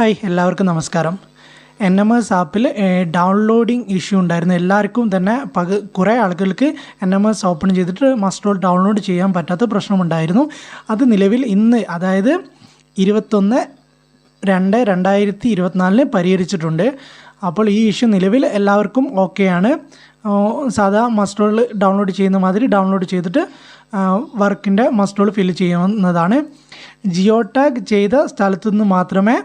Hi എല്ലാവർക്കും നമസ്കാരം. N M S ആപ്പിൽ ഡൗൺലോഡിംഗ് ഇഷ്യൂ ഉണ്ടായിരുന്നു. എല്ലാവർക്കും തന്നെ പക കുറേ ആളുകൾക്ക് എൻ എം എസ് ഓപ്പൺ ചെയ്തിട്ട് മസ്റ്റോൾ ഡൗൺലോഡ് ചെയ്യാൻ പറ്റാത്ത പ്രശ്നമുണ്ടായിരുന്നു. അത് നിലവിൽ ഇന്ന് അതായത് ഇരുപത്തൊന്ന് രണ്ട് രണ്ടായിരത്തി ഇരുപത്തിനാലിന് പരിഹരിച്ചിട്ടുണ്ട്. അപ്പോൾ ഈ ഇഷ്യൂ നിലവിൽ എല്ലാവർക്കും ഓക്കെയാണ്. സാധാ മസ്റ്റോൾ ഡൗൺലോഡ് ചെയ്യുന്ന മാതിരി ഡൗൺലോഡ് ചെയ്തിട്ട് വർക്കിന്റെ മസ്റ്റോൾ ഫില്ല് ചെയ്യുന്നതാണ്. ജിയോ ടാഗ് ചെയ്ത സ്ഥലത്തു നിന്ന് മാത്രമേ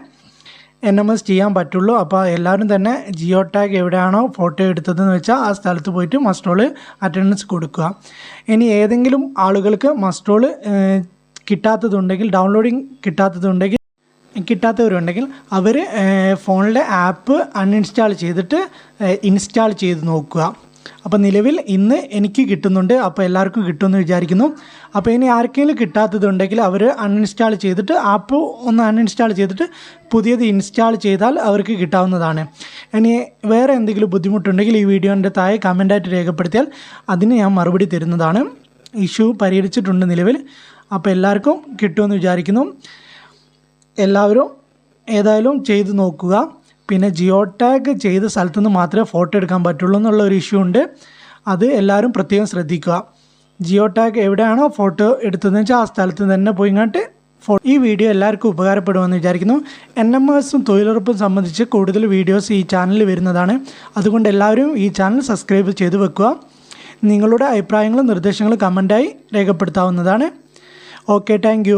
എൻ എം എസ് ചെയ്യാൻ പറ്റുള്ളൂ. അപ്പോൾ എല്ലാവരും തന്നെ ജിയോ ടാഗ് എവിടെയാണോ ഫോട്ടോ എടുത്തതെന്ന് വെച്ചാൽ ആ സ്ഥലത്ത് പോയിട്ട് മസ്റ്റോൾ അറ്റൻഡൻസ് കൊടുക്കുക. ഇനി ഏതെങ്കിലും ആളുകൾക്ക് മസ്റ്റോൾ കിട്ടാത്തതുണ്ടെങ്കിൽ ഡൗൺലോഡിങ് കിട്ടാത്തതുണ്ടെങ്കിൽ കിട്ടാത്തവരുണ്ടെങ്കിൽ അവർ ഫോണിലെ ആപ്പ് അൺഇൻസ്റ്റാൾ ചെയ്തിട്ട് ഇൻസ്റ്റാൾ ചെയ്ത് നോക്കുക. അപ്പോൾ നിലവിൽ ഇന്ന് എനിക്ക് കിട്ടുന്നുണ്ട്. അപ്പോൾ എല്ലാവർക്കും കിട്ടുമെന്ന് വിചാരിക്കുന്നു. അപ്പോൾ ഇനി ആർക്കെങ്കിലും കിട്ടാത്തതുണ്ടെങ്കിൽ അവർ അൺഇൻസ്റ്റാൾ ചെയ്തിട്ട് ആപ്പ് ഒന്ന് അൺഇൻസ്റ്റാൾ ചെയ്തിട്ട് പുതിയത് ഇൻസ്റ്റാൾ ചെയ്താൽ അവർക്ക് കിട്ടാവുന്നതാണ്. ഇനി വേറെ എന്തെങ്കിലും ബുദ്ധിമുട്ടുണ്ടെങ്കിൽ ഈ വീഡിയോന്റെ താഴെ കമന്റായിട്ട് രേഖപ്പെടുത്തിയാൽ അതിന് ഞാൻ മറുപടി തരുന്നതാണ്. ഇഷ്യൂ പരിഹരിച്ചിട്ടുണ്ട് നിലവിൽ. അപ്പോൾ എല്ലാവർക്കും കിട്ടുമെന്ന് വിചാരിക്കുന്നു. എല്ലാവരും ഏതായാലും ചെയ്തു നോക്കുക. പിന്നെ ജിയോ ടാഗ് ചെയ്ത സ്ഥലത്തു നിന്ന് മാത്രമേ ഫോട്ടോ എടുക്കാൻ പറ്റുള്ളൂ എന്നുള്ള ഒരു ഇഷ്യൂ ഉണ്ട്. അത് എല്ലാവരും പ്രത്യേകം ശ്രദ്ധിക്കുക. ജിയോ ടാഗ് എവിടെയാണോ ഫോട്ടോ എടുത്തതെന്ന് വെച്ചാൽ ആ സ്ഥലത്ത് തന്നെ പോയി ഫോട്ടോ ഈ വീഡിയോ എല്ലാവർക്കും ഉപകാരപ്പെടുമെന്ന് വിചാരിക്കുന്നു. എൻ എം എസും തൊഴിലുറപ്പും സംബന്ധിച്ച് കൂടുതൽ വീഡിയോസ് ഈ ചാനലിൽ വരുന്നതാണ്. അതുകൊണ്ട് എല്ലാവരും ഈ ചാനൽ സബ്സ്ക്രൈബ് ചെയ്ത് വെക്കുക. നിങ്ങളുടെ അഭിപ്രായങ്ങളും നിർദ്ദേശങ്ങളും കമന്റായി രേഖപ്പെടുത്താവുന്നതാണ്. Okay thank